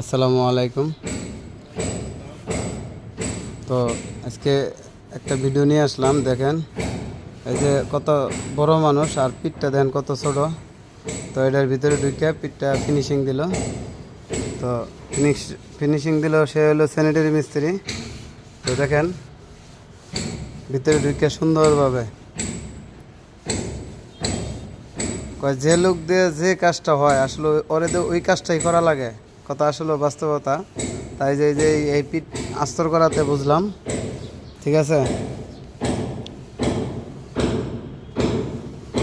আসসালামু আলাইকুম। তো আজকে একটা ভিডিও নিয়ে আসলাম, দেখেন। এই যে কত বড় মানুষ আর পিঠটা দেখেন কত ছোট। তো এটার ভিতরে ঢুকে পিঠটা ফিনিশিং দিল। তো ফিনিশ ফিনিশিং দিল সে হলো স্যানিটারি মিস্ত্রি। তো দেখেন, ভিতরে ঢুকে সুন্দরভাবে। যে লোক দিয়ে যে কাজটা হয়, আসলে ওরে ওই কাজটাই করা লাগে। কথা আসলে বাস্তবতা। তাই যে যে এই পিঠ আস্তর করাতে বুঝলাম। ঠিক আছে?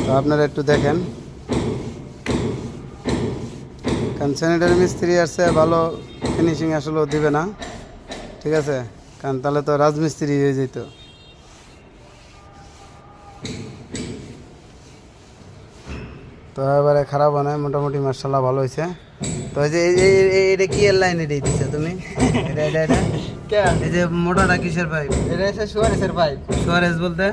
তো আপনারা একটু দেখেন। কারণ স্যানিটারি মিস্ত্রি আসছে, ভালো ফিনিশিং আসলে দিবে না। ঠিক আছে? কারণ তাহলে তো রাজমিস্ত্রি হয়ে যেত। তো এবারে খারাপ হয় মোটামুটি মার্শাল্লাহ ভালো হয়েছে। তো এই যে এই- এই- এই- এটা কি এর লাইনে দিতেছে তুমি? এটা এটা এটা? কে? এই যে মোটাটা কিসের পাইপ এটা এসে সুয়ারেসের পাইপ সুয়ারেজ বলতে?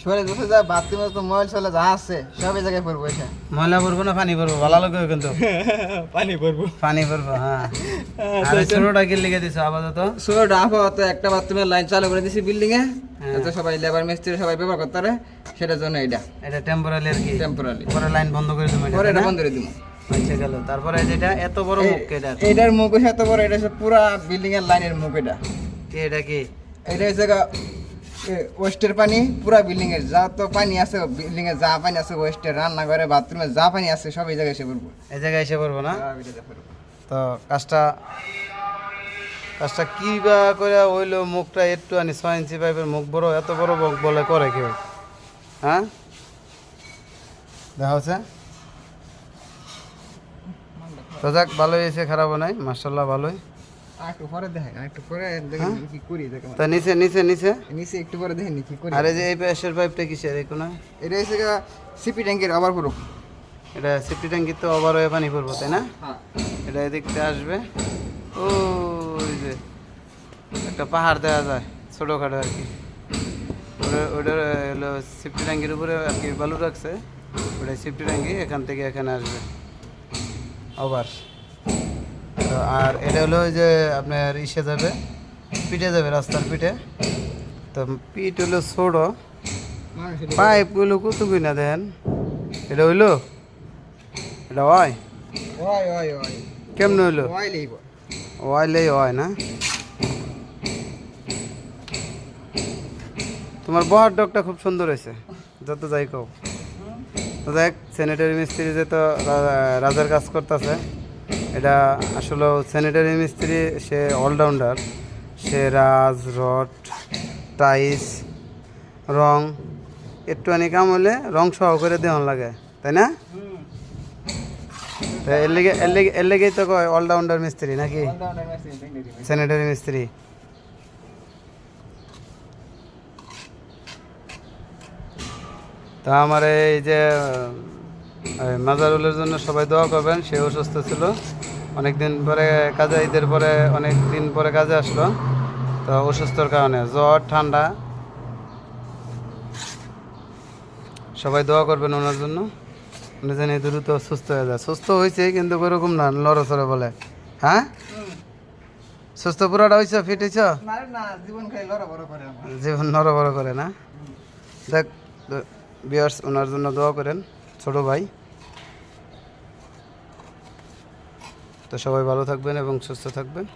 সুয়ারেস বসে যা বাথরুমে তো মোবাইল চলে যা আছে সব এই জায়গায় পড়ব এটা ময়লা পড়ব না পানি পড়ব ভালো লাগবে কিন্তু। পানি পড়ব। পানি পড়ব হ্যাঁ। আর এই ছোটটা কি লিখে দিছো আপাতত? সুয়ার আপাতত একটা বাথরুমের লাইন চালু করে দিছি বিল্ডিং এ। হ্যাঁ। সবাই লেবার মিস্ত্রি সবাই ব্যবহার করতে পারে সেটার জন্য এটা এটা টেম্পোরারি আর কি। টেম্পোরারি পরে লাইন বন্ধ করে দেবো পরে এটা বন্ধ করে দিব। আচ্ছা গেল। তারপরে যেটা এত বড় মুখ এটা? এটার মুখ এত বড় এটা হচ্ছে পুরা বিল্ডিং এর লাইনের মুখ এটা। কি এটা কি? এটা হচ্ছে ওয়েস্টের পানি পুরা বিল্ডিং এর। যা তো পানি আছে বিল্ডিং এ যা পানি আছে ওয়েস্টের রান্নাঘরে বাথরুমে যা পানি আছে সব এই জায়গায় এসে পড়ব। এই জায়গায় এসে পড়ব না। তো কাজটা কাজটা কি বা করে হইল মুখটা একটু আনি ছয় ইঞ্চি পাইপের মুখ বড় এত বড় মুখ বলে করে কেউ? হ্যাঁ? দেখা হচ্ছে? তো যাক ভালোই হয়েছে খারাপও নাই মার্শাল্লাহ ভালোই। একটু পরে দেখেন একটু পরে দেখেন কি করি দেখেন। তা নিচে নিচে নিচে? নিচে একটু পরে দেখেন কি করি। আর যে এই পাইপটা কিসের এই এটা সিপি ট্যাঙ্কের আবার পুরো এটা ট্যাঙ্কি তো ওভার হয়ে পানি পড়ব তাই না? হ্যাঁ। এটা আসবে। ও যে একটা পাহাড় দেওয়া যায় ছোটোখাটো আর কি। ওটা ওটার হলো সিফটি ট্যাঙ্কির উপরে আর কি বালু রাখছে। ওটা সিফটি ট্যাঙ্কি এখান থেকে এখানে আসবে। ওভার তো আর এটা হলো যে আপনার ইসে যাবে পিঠে যাবে রাস্তার পিঠে। তো পিঠ হলো ছোটো। মানুষের পাইপগুলো কতগুই না দেন? এটা হইল? এটা হয়? কেমন হইল? ওয়াইলেই হয় না? তোমার বহার ডগটা খুব সুন্দর হয়েছে যত যাই কও। তো দেখ স্যানিটারি মিস্ত্রি যে তো রাজার কাজ করতেছে এটা আসলে স্যানিটারি মিস্ত্রি সে অলরাউন্ডার সে রাজ রড টাইস রং একটু একটুখানি কাম হলে রং সহ করে দেওয়ান লাগে তাই না? এর লেগে এর লেগে এর লেগেই তো কয় অলরাউন্ডার মিস্ত্রি নাকি? স্যানিটারি মিস্ত্রি তা আমার এই যে মাজারুলের জন্য সবাই দোয়া করবেন সে অসুস্থ ছিল। অনেক দিন পরে কাজে ঈদের পরে অনেক দিন পরে কাজে আসলো। তো অসুস্থর কারণে জ্বর ঠান্ডা। সবাই দোয়া করবেন ওনার জন্য। উনি যেন এই দ্রুত সুস্থ হয়ে যায়। সুস্থ হয়েছে কিন্তু ওরকম না লড়ছড়ে বলে। হ্যাঁ? সুস্থ পুরাটা হয়েছ ফিট হয়েছ? জীবন নড়বড় করে না। দেখ। বিয়ার্স ওনার জন্য দোয়া করেন ছোট ভাই। তো সবাই ভালো থাকবেন এবং সুস্থ থাকবেন।